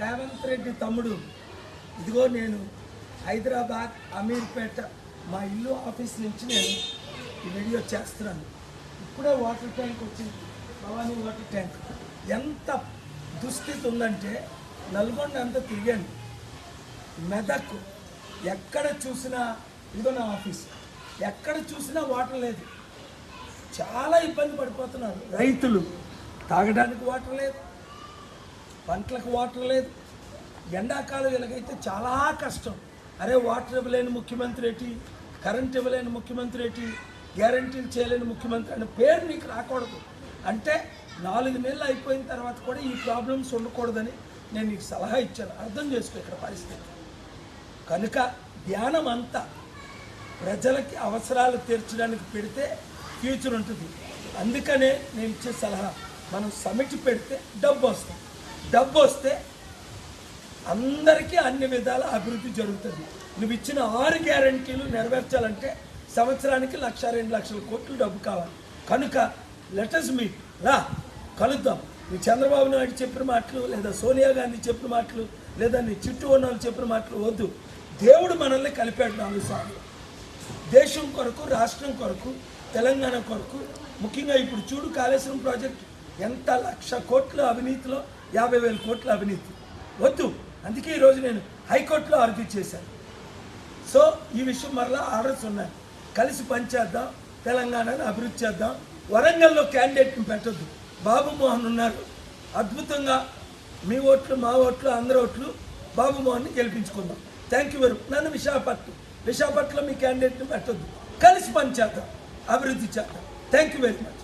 రేవంత్ రెడ్డి తమ్ముడు. ఇదిగో నేను హైదరాబాద్ అమీర్పేట మా ఇల్లు ఆఫీస్ నుంచి నేను ఈ వీడియో చేస్తున్నాను. ఇప్పుడే వాటర్ ట్యాంక్ వచ్చింది. Bhavani water tank. ఎంత దుస్థితి ఉందంటే నల్గొండ అంతా తిరిగాను. మెదక్ ఎక్కడ చూసినా ఇదిగో నా ఆఫీస్. ఎక్కడ చూసినా వాటర్ లేదు. చాలా ఇబ్బంది పడిపోతున్నారు రైతులు. తాగడానికి వాటర్ లేదు. పంటలకు వాటర్ లేదు. ఎండాకాలం ఇలాగైతే చాలా కష్టం. అరే వాటర్ ఇవ్వలేని ముఖ్యమంత్రి ఏంటి? కరెంట్ ఇవ్వలేని ముఖ్యమంత్రి ఏంటి? గ్యారంటీలు చేయలేని ముఖ్యమంత్రి అనే పేరు నీకు రాకూడదు. అంటే నాలుగు నెలలు అయిపోయిన తర్వాత కూడా ఈ ప్రాబ్లమ్స్ ఉండకూడదని నేను నీకు సలహా ఇచ్చాను. అర్థం చేసుకో ఇక్కడ పరిస్థితి. కనుక ధ్యానం అంతా ప్రజలకి అవసరాలు తీర్చడానికి పెడితే ఫ్యూచర్ ఉంటుంది. అందుకనే నేను ఇచ్చే సలహా మనం సమిటి పెడితే డబ్బు వస్తుంది. డబ్బు వస్తే అందరికీ అన్ని విధాల అభివృద్ధి జరుగుతుంది. నువ్వు ఇచ్చిన ఆరు గ్యారంటీలు నెరవేర్చాలంటే సంవత్సరానికి లక్ష రెండు లక్షల కోట్లు డబ్బు కావాలి. కనుక లెటర్స్ మీట్ రా కలుద్దాం. నీ చంద్రబాబు నాయుడు చెప్పిన మాటలు లేదా సోనియా గాంధీ చెప్పిన మాటలు లేదా నీ చుట్టూ ఉన్న వాళ్ళు చెప్పిన మాటలు వద్దు. దేవుడు మనల్ని కలిపాడు నాలుగు సార్లు. దేశం కొరకు రాష్ట్రం కొరకు తెలంగాణ కొరకు. ముఖ్యంగా ఇప్పుడు చూడు కాళేశ్వరం ప్రాజెక్ట్. ఎంత లక్ష కోట్ల అవినీతిలో? యాభై వేల కోట్ల అవినీతి. వద్దు. అందుకే ఈరోజు నేను హైకోర్టులో ఆర్గ్యూ చేశాను. సో ఈ విషయం మరలా ఆర్డర్స్ ఉన్నాయి. కలిసి పనిచేద్దాం. తెలంగాణను అభివృద్ధి చేద్దాం. వరంగల్లో క్యాండిడేట్ని పెట్టొద్దు. బాబు మోహన్ ఉన్నారు అద్భుతంగా మీ ఓట్లు మా ఓట్లు అందరి ఓట్లు బాబు మోహన్ని గెలిపించుకుందాం. థ్యాంక్ యూ వెరీ నన్ను విశాఖపట్నం. విశాఖపట్నంలో మీ క్యాండిడేట్ని పెట్టొద్దు. కలిసి పనిచేద్దాం. అభివృద్ధి చేద్దాం. Thank you very much